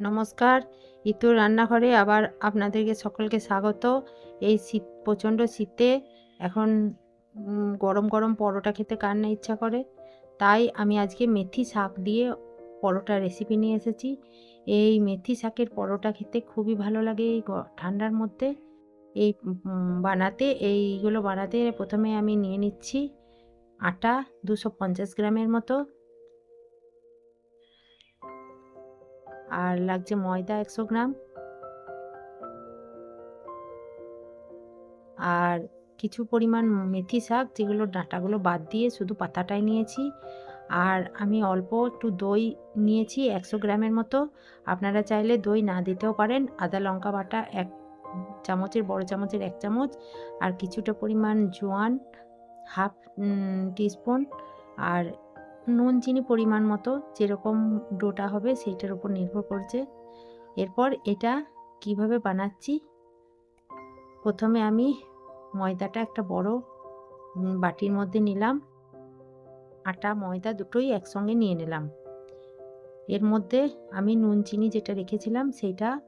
নমস্কার। ইতুর রান্নাঘরে আবার আপনাদেরকে সকলকে স্বাগত। এই শীত, প্রচণ্ড শীতে এখন গরম গরম পরোটা খেতে কার না ইচ্ছা করে। তাই আমি আজকে মেথি শাক দিয়ে পরোটা রেসিপি নিয়ে এসেছি। এই মেথি শাকের পরোটা খেতে খুবই ভালো লাগে এই ঠান্ডার মধ্যে। এই বানাতে, এইগুলো বানাতে প্রথমে আমি নিয়ে নিচ্ছি আটা দুশো গ্রামের মতো। আর লাগছে ময়দা একশো গ্রাম। আর কিছু পরিমাণ মেথি শাক, যেগুলো ডাঁটাগুলো বাদ দিয়ে শুধু পাতাটাই নিয়েছি। আর আমি অল্প একটু দই নিয়েছি একশো গ্রামের মতো। আপনারা চাইলে দই না দিতেও পারেন। আদা, লঙ্কা বাটা এক চামচের, বড় চামচের এক চামচ। আর কিছুটা পরিমাণ জোয়ান, হাফ টিস্পুন। আর নুন, চিনি পরিমাণ মতো যেরকম ডোটা হবে সেইটার উপর নির্ভর করছে। এরপর এটা কীভাবে বানাচ্ছি? প্রথমে আমি ময়দাটা একটা বড় বাটির মধ্যে নিলাম। আটা, ময়দা দুটোই একসঙ্গে নিয়ে নিলাম। এর মধ্যে আমি নুন, চিনি যেটা রেখেছিলাম সেইটা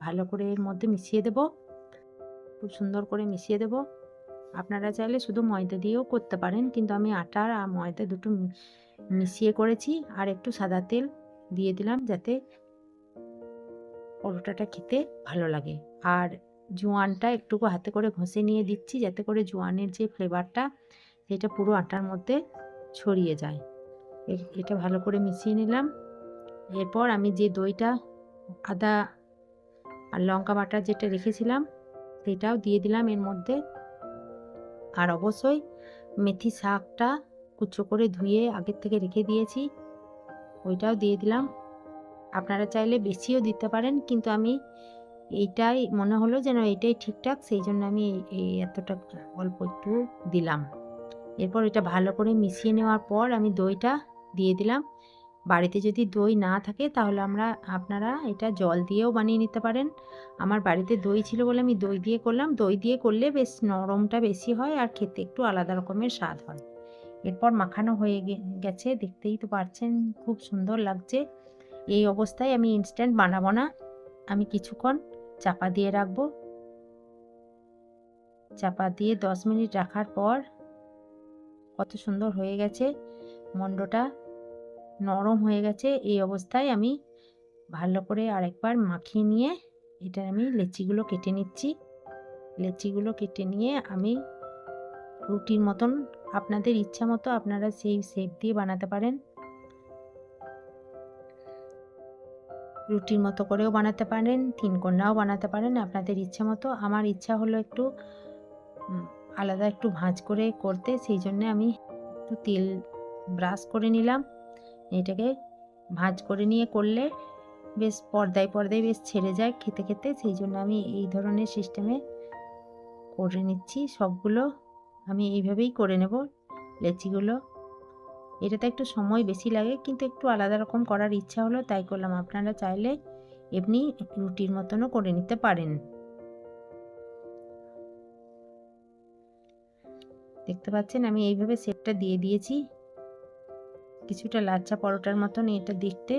ভালো করে এর মধ্যে মিশিয়ে দেব। খুব সুন্দর করে মিশিয়ে দেব। আপনারা চাইলে শুধু ময়দা দিয়েও করতে পারেন, কিন্তু আমি আটা আর ময়দা দুটো মিশিয়ে করেছি আর একটু সাদা তেল দিয়ে দিলাম যাতে পরোটাটা খেতে ভালো লাগে। আর জোয়ানটা একটুকু হাতে করে ঘষে নিয়ে দিচ্ছি যাতে করে জোয়ানের যে ফ্লেভারটা সেটা পুরো আটার মধ্যে ছড়িয়ে যায়। এটা ভালো করে মিশিয়ে নিলাম। এরপর আমি যে দইটা, আদা আর লঙ্কা বাটা যেটা রেখেছিলাম সেটাও দিয়ে দিলাম এর মধ্যে। আর অবশ্যই মেথি শাকটা কুচো করে ধুয়ে আগের থেকে রেখে দিয়েছি। ওইটাও দিয়ে দিলাম। আপনারা চাইলে বেশিও দিতে পারেন, কিন্তু আমি এইটাই মনে হলো যেন এইটাই ঠিকঠাক, সেই জন্য আমি এই- এতটা অল্প একটু দিলাম। এরপর এটা ভালো করে মিশিয়ে নেওয়ার পর আমি দইটা দিয়ে দিলাম। বাড়িতে যদি দই না থাকে, তাহলে আমরা, আপনারা এটা জল দিয়েও বানিয়ে নিতে পারেন। আমার বাড়িতে দই ছিল বলে আমি দই দিয়ে করলাম। দই দিয়ে করলে বেশ নরমটা বেশি হয় আর খেতে একটু আলাদা রকমের স্বাদ হয়। এরপর মাখানো হয়ে গেছে। দেখতেই তো পারছেন, খুব সুন্দর লাগছে। এই অবস্থায় আমি ইনস্ট্যান্ট বানাবো না। আমি কিছুক্ষণ চাপা দিয়ে রাখব। চাপা দিয়ে দশ মিনিট রাখার পর কত সুন্দর হয়ে গেছে। মন্ডটা নরম হয়ে গেছে। এই অবস্থায় আমি ভালো করে আরেকবার মাখিয়ে নিয়ে এটা আমি লেচিগুলো কেটে নিচ্ছি। লেচিগুলো কেটে নিয়ে আমি রুটির মতন আপনাদের ইচ্ছা মতো আপনারা সেই শেপ দিয়ে বানাতে পারেন। রুটির মতো করেও বানাতে পারেন, তিন কন্যাও বানাতে পারেন। আপনাদের ইচ্ছা মতো, আমার ইচ্ছা হলো একটু আলাদা একটু ভাঁজ করে করতে, সেই জন্য আমি একটু তেল ব্রাশ করে নিলাম। এটাকে ভাঁজ করে নিয়ে করলে বেশ পর্দায় পর্দায় বেশ ছেড়ে যায় খেতে খেতে। সেই জন্য আমি এই ধরনের সিস্টেমে করে নিচ্ছি সবগুলো। আমি এইভাবেই করে নেব লেচিগুলো। এটাতে একটু সময় বেশি লাগে, কিন্তু একটু আলাদা রকম করার ইচ্ছা হলো, তাই করলাম। আপনারা চাইলে এমনি রুটির মতনও করে নিতে পারেন। দেখতে পাচ্ছেন, আমি এইভাবে সেটটা দিয়ে দিয়েছি। কিছুটা লাচ্চা পরোটার মতন এটা দেখতে।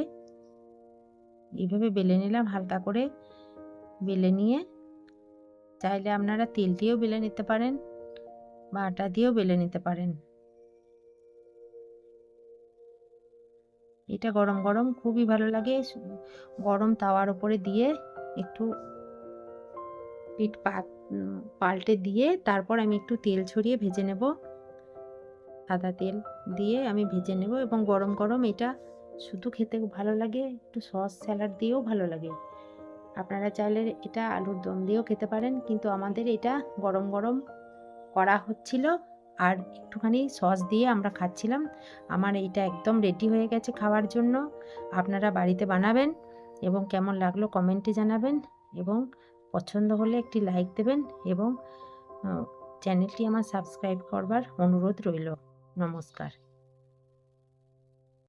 এইভাবে বেলে নিলাম, হালকা করে বেলে নিয়ে। চাইলে আপনারা তেল দিয়েও বেলে নিতে পারেন। বা আটা দিয়েও বেলে নিতে পারেন। এটা গরম গরম খুবই ভালো লাগে। গরম তাওয়ার উপরে দিয়ে একটু পিঠ পাল্টে দিয়ে তারপর আমি একটু তেল ছড়িয়ে ভেজে নেব। সাদা তেল দিয়ে আমি ভেজে নেব এবং গরম গরম এটা শুধু খেতে ভালো লাগে, একটু সস স্যালাড দিয়েও ভালো লাগে। আপনারা চাইলে এটা আলুর দম দিয়েও খেতে পারেন, কিন্তু আমাদের এটা গরম গরম করা হচ্ছিল আর একটুখানি সস দিয়ে আমরা খাচ্ছিলাম। আমার এইটা একদম রেডি হয়ে গেছে খাওয়ার জন্য। আপনারা বাড়িতে বানাবেন এবং কেমন লাগল কমেন্টে জানাবেন এবং পছন্দ হলে একটি লাইক দেবেন এবং চ্যানেলটি আমার সাবস্ক্রাইব করবার অনুরোধ রইল। নমস্কার।